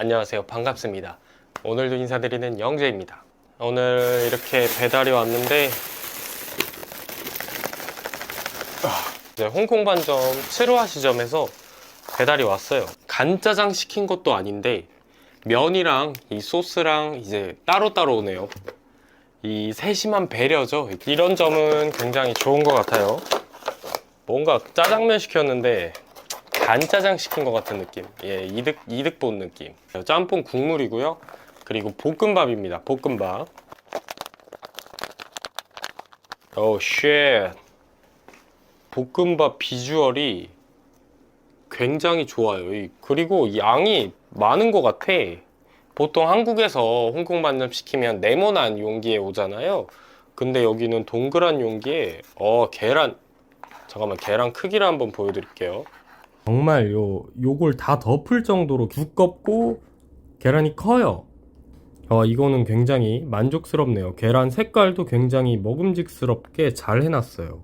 안녕하세요. 반갑습니다. 오늘도 인사드리는 영재입니다. 오늘 이렇게 배달이 왔는데 아, 이제 홍콩 반점 7호 시점에서 배달이 왔어요. 간짜장 시킨 것도 아닌데 면이랑 이 소스랑 이제 따로따로 오네요. 이 세심한 배려죠. 이런 점은 굉장히 좋은 것 같아요. 뭔가 짜장면 시켰는데 간짜장 시킨 것 같은 느낌. 예, 이득 이득 본 느낌. 짬뽕 국물이고요. 그리고 볶음밥입니다. 볶음밥. 오 쉣. 볶음밥 비주얼이 굉장히 좋아요. 이- 그리고 양이 많은 것 같아. 보통 한국에서 홍콩 반점 시키면 네모난 용기에 오잖아요. 근데 여기는 동그란 용기에 어 계란 잠깐만 계란 크기를 한번 보여드릴게요. 정말 요 요걸 다 덮을 정도로 두껍고 계란이 커요. 어 이거는 굉장히 만족스럽네요. 계란 색깔도 굉장히 먹음직스럽게 잘 해놨어요.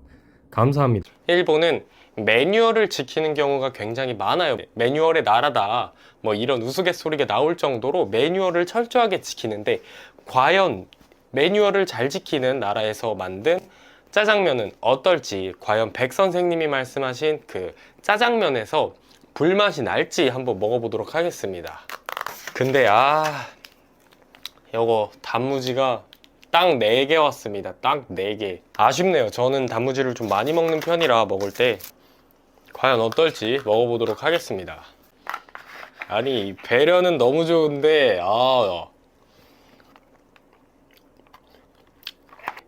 감사합니다. 일본은 매뉴얼을 지키는 경우가 굉장히 많아요. 매뉴얼의 나라다. 뭐 이런 우스갯소리가 나올 정도로 매뉴얼을 철저하게 지키는데 과연 매뉴얼을 잘 지키는 나라에서 만든 짜장면은 어떨지 과연 백 선생님이 말씀하신 그 짜장면에서 불맛이 날지 한번 먹어보도록 하겠습니다. 근데 아 요거 단무지가 딱 4개 왔습니다. 딱 4개. 아쉽네요. 저는 단무지를 좀 많이 먹는 편이라 먹을 때 과연 어떨지 먹어보도록 하겠습니다. 아니 배려는 너무 좋은데 아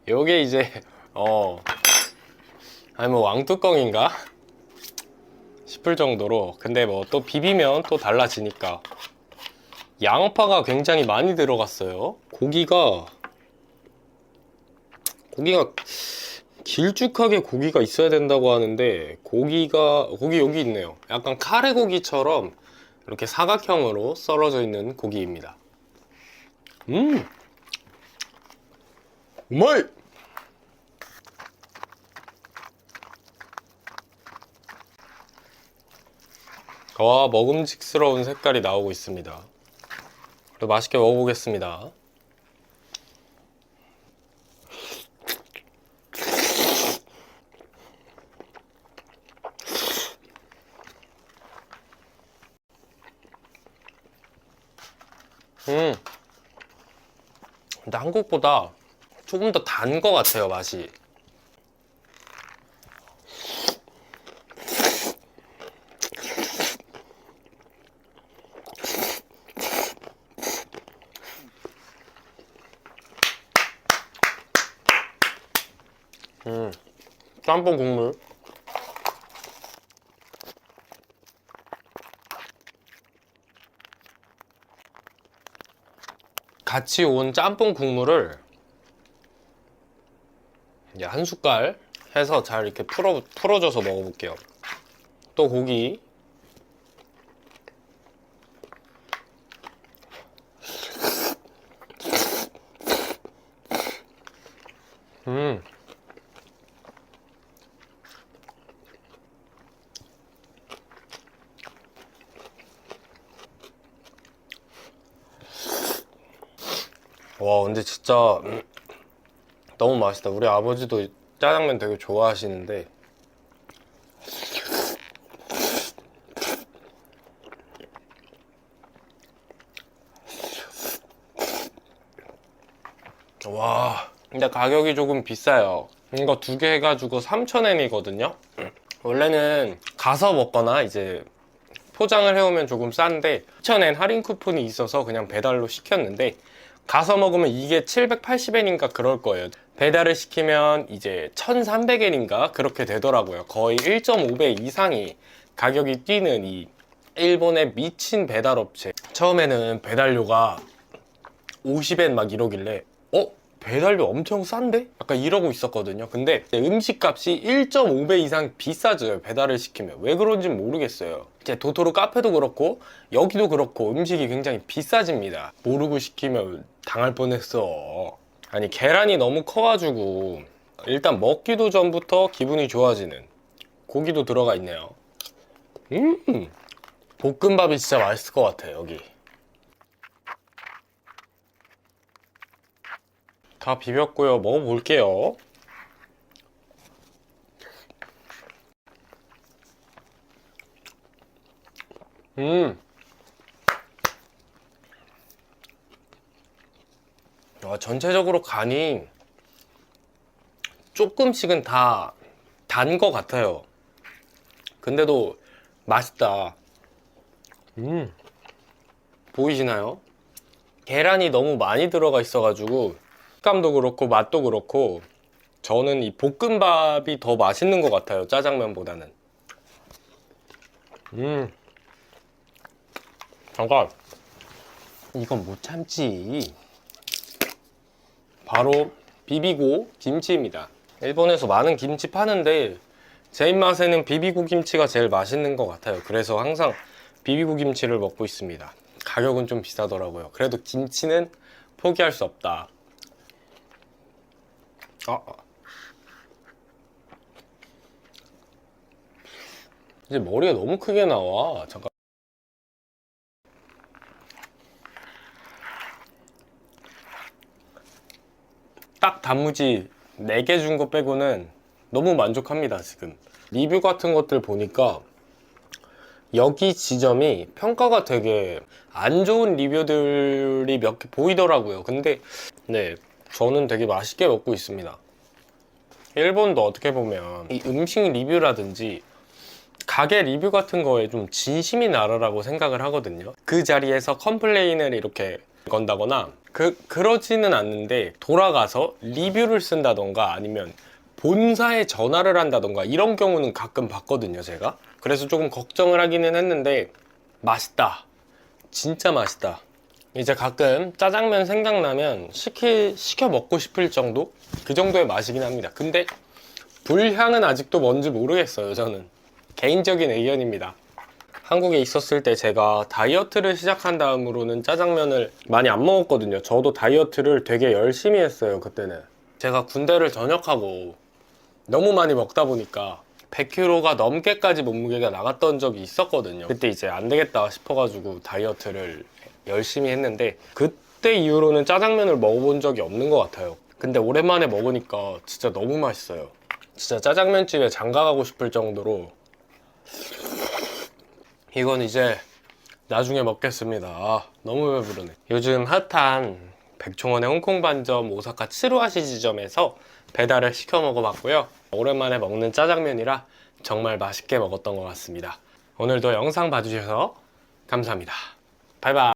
요게 이제 어. 아니 뭐 왕뚜껑인가? 싶을 정도로. 근데 뭐 또 비비면 또 달라지니까. 양파가 굉장히 많이 들어갔어요. 고기가 고기가 길쭉하게 고기가 있어야 된다고 하는데 고기가 고기 여기 있네요. 약간 카레 고기처럼 이렇게 사각형으로 썰어져 있는 고기입니다. 음! 우마이 와 먹음직스러운 색깔이 나오고 있습니다. 그리고 맛있게 먹어보겠습니다. 음. 근데 한국보다 조금 더 단 것 같아요 맛이 음, 짬뽕 국물. 같이 온 짬뽕 국물을 이제 한 숟갈 해서 잘 이렇게 풀어, 풀어줘서 먹어볼게요. 또 고기. 음. 와 근데 진짜 음, 너무 맛있다. 우리 아버지도 짜장면 되게 좋아하시는데. 와 근데 가격이 조금 비싸요. 이거 두 개 해가지고 3,000엔이거든요? 원래는 가서 먹거나 이제 포장을 해오면 조금 싼데 2,000엔 할인 쿠폰이 있어서 그냥 배달로 시켰는데 가서 먹으면 이게 780엔인가 그럴 거예요. 배달을 시키면 이제 1300엔인가 그렇게 되더라고요. 거의 1.5배 이상이 가격이 뛰는 이 일본의 미친 배달 업체. 처음에는 배달료가 50엔 막 이러길래 어? 배달료 엄청 싼데? 약간 이러고 있었거든요. 근데 음식 값이 1.5배 이상 비싸져요. 배달을 시키면. 왜 그런지 모르겠어요. 이제 도토로 카페도 그렇고 여기도 그렇고 음식이 굉장히 비싸집니다. 모르고 시키면 당할 뻔했어. 아니 계란이 너무 커가지고 일단 먹기도 전부터 기분이 좋아지는 고기도 들어가 있네요. 음, 볶음밥이 진짜 맛있을 것 같아 여기. 다 비볐고요. 먹어볼게요. 음. 아, 전체적으로 간이 조금씩은 다단것 같아요. 근데도 맛있다. 음. 보이시나요? 계란이 너무 많이 들어가 있어가지고 식감도 그렇고 맛도 그렇고 저는 이 볶음밥이 더 맛있는 것 같아요. 짜장면보다는. 음. 잠깐. 이건 못 참지. 바로 비비고 김치입니다. 일본에서 많은 김치 파는데 제 입맛에는 비비고 김치가 제일 맛있는 것 같아요. 그래서 항상 비비고 김치를 먹고 있습니다. 가격은 좀 비싸더라고요. 그래도 김치는 포기할 수 없다. 아, 아. 이제 머리가 너무 크게 나와. 잠깐. 딱 단무지 4개 준 거 빼고는 너무 만족합니다, 지금. 리뷰 같은 것들 보니까 여기 지점이 평가가 되게 안 좋은 리뷰들이 몇 개 보이더라고요. 근데 네, 저는 되게 맛있게 먹고 있습니다. 일본도 어떻게 보면 이 음식 리뷰라든지 가게 리뷰 같은 거에 좀 진심이 나라라고 생각을 하거든요. 그 자리에서 컴플레인을 이렇게 건다거나 그 그러지는 않는데 돌아가서 리뷰를 쓴다던가 아니면 본사에 전화를 한다던가 이런 경우는 가끔 봤거든요, 제가. 그래서 조금 걱정을 하기는 했는데 맛있다. 진짜 맛있다. 이제 가끔 짜장면 생각나면 시키, 시켜 먹고 싶을 정도? 그 정도의 맛이긴 합니다. 근데 불향은 아직도 뭔지 모르겠어요, 저는. 개인적인 의견입니다. 한국에 있었을 때 제가 다이어트를 시작한 다음으로는 짜장면을 많이 안 먹었거든요. 저도 다이어트를 되게 열심히 했어요, 그때는. 제가 군대를 전역하고 너무 많이 먹다 보니까 100kg가 넘게까지 몸무게가 나갔던 적이 있었거든요. 그때 이제 안 되겠다 싶어가지고 다이어트를 열심히 했는데 그때 이후로는 짜장면을 먹어본 적이 없는 것 같아요. 근데 오랜만에 먹으니까 진짜 너무 맛있어요. 진짜 짜장면집에 장가가고 싶을 정도로 이건 이제 나중에 먹겠습니다. 아, 너무 배부르네. 요즘 핫한 백종원의 홍콩 반점 오사카 츠루아시 지점에서 배달을 시켜 먹어봤고요. 오랜만에 먹는 짜장면이라 정말 맛있게 먹었던 것 같습니다. 오늘도 영상 봐주셔서 감사합니다. 바이바이.